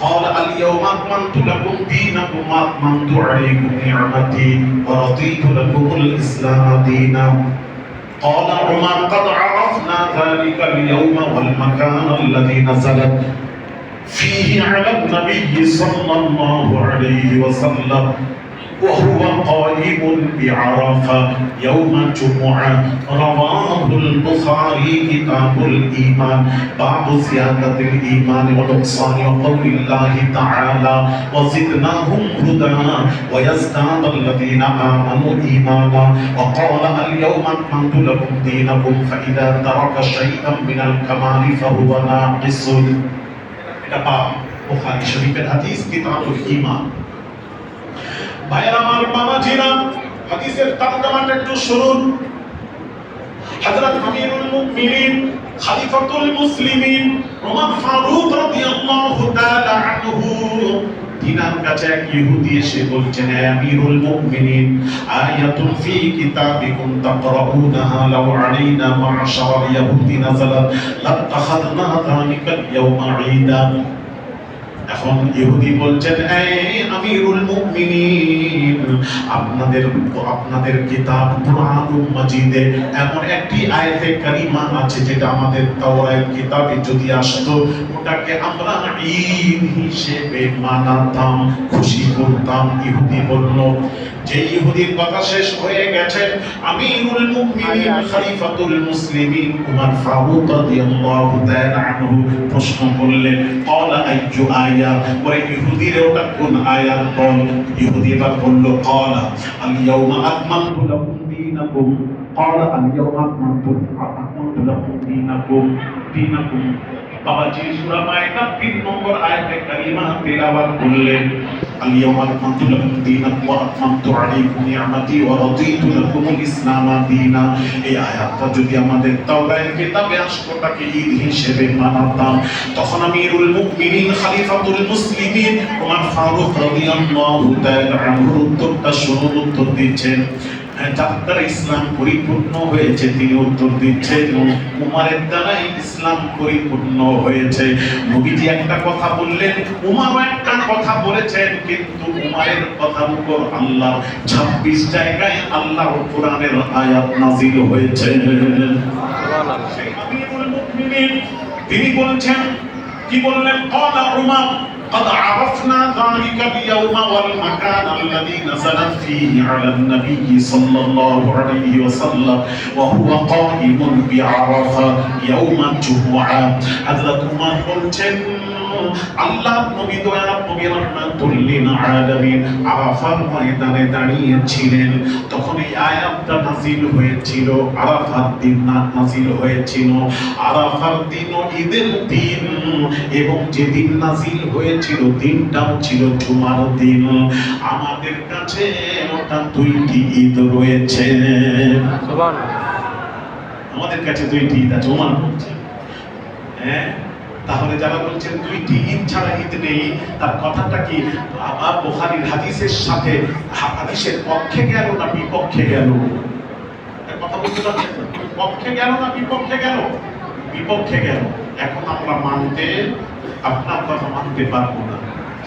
قال اليوم أكملت لكم دينكم وأتممت عليكم نعمتي ورضيت لكم الإسلام دينا. قال عمر قد عرفنا ذلك اليوم والمكان الذي نزلت فيه على النبي صلى الله عليه وسلم. وهو قائم بعرفة يوم الجمعة رواه البخاري كتاب الإيمان باب زيادة الإيمان ونقصان وقول الله تعالى وزدناهم هدى ويزداد الذين آمنوا إيمانا وقال اليوم أكملت لكم دينكم فإذا ترك شيئا من الكمال فهو ناقص এটা পাপ বুখারী শরীফের হাদিস কিতাবুল ঈমান ভাইয়ের আমার বাবাজিরা হাদিসের তর্জমাটা একটু শুনুন। হযরত আমিরুল মুমিনিন, খলিফাতুল মুসলিমিন ওমর ফারুক রাদিয়াল্লাহু তাআলা আনহু, তিনার কাছে এক ইহুদি এসে বলছেন আমিরুল মুমিনিন, আয়াতুন ফি কিতাবিকুম তাকরাউনাহা, লাউ আলাইনা মা'শারাল ইয়াহুদি নাযালাত লাত্তাখাযনা যালিকা ইয়াওমা ঈদা। এখন ইহুদি বলছেন আমিরুল মুমিনিন আপনাদের আপনাদের কিতাব মাজিদে এমন একটি আয়াতে কারিমা আছে যেটা আমাদের কিতাবে যদি আসতো, ওটাকে আমরা ঈদ হিসেবে মানাতাম, খুশি করতাম, ইহুদি বলল। যে ইহুদির কথা শেষ হয়ে গেছে, আমিরুল মুমিনিন খলিফাতুল মুসলিমিন উমর ফারুক রাদিয়াল্লাহু তাআলা আনহু প্রশ্ন করলেন, ক্বালা আইয়ু ইহুদির ওটা কোন আয়াত বল? ইহুদি এবার বলল ক্বালা আল ইয়াউমা আকমালতু লাকুম দীনাকুম ক্বালা আল ইয়াউমা আকমালতু আকমালতু লাকুম দীনাকুম দীনাকুম বাবাজি সূরা মায়েদা 3 নম্বর আয়াতে কারিমা তেলাওয়াত করলেন। اليوم أكملت لكم دينكم وأتممت عليكم نعمتي ورضيت لكم الإسلام دينا এই আয়াতটা যদি আমাদের তাওরাতের কিতাবে আসতো তাকে ঈদ হিসেবে মানাতাম তখন আমিরুল মুমিনিন খলিফাতুল মুসলিমিন ওমর ফারুক রাদিয়াল্লাহু তাআলা আনহুর উত্তরটা শুনুন উত্তর দিচ্ছেন যার দ্বারা ইসলাম পরিপূর্ণ হয়েছে তিনি উত্তর দিচ্ছেন উমারের দ্বারাই ইসলাম পরিপূর্ণ হয়েছে নবীজি একটা কথা বললেন উমারও একটা কথা বলেছেন কিন্তু উমায়ের কথার উপর আল্লাহ 26 জায়গায় আল্লাহ কোরআনের আয়াত নাজিল হয়েছে। তিনি বলছেন কি বললেন? কলা قد عرفنا ذلك اليوم والمكان الذي نزلت فيه على النبي صلى الله عليه وسلم وهو قائم بعرفة يوم الجمعة حضرت عمر বলছেন আল্লাহ নবী দয়ার নবী রহমাতুল লিল আলামিন আরাফার ময়দানে দাঁড়িয়ে ছিলেন তখন এই আয়াতটা নাযিল হয়েছিল আরাফার দিন না নাযিল হয়েছিল আরাফার দিন ও ঈদের দিন এবং যেদিন নাযিল হয়েছিল দিনটাও ছিল জুমার দিন। আমাদের কাছে ওটা দুইটি ঈদ রয়েছে। আমাদের কাছে দুইটি ঈদ আছে ওমান বলছে। হ্যাঁ? তাহলে যারা বলছেন দুইটি ঈদ ছাড়া ঈদ নেই তার কথাটা কি? আবার বুখারীর হাদিসের সাথে হাদিসের পক্ষে গেল না বিপক্ষে গেল? কথা বলতে পারছেন? পক্ষে গেল না বিপক্ষে গেল? বিপক্ষে গেল। এখন আমরা মানতে আপনার কথা মানতে পারব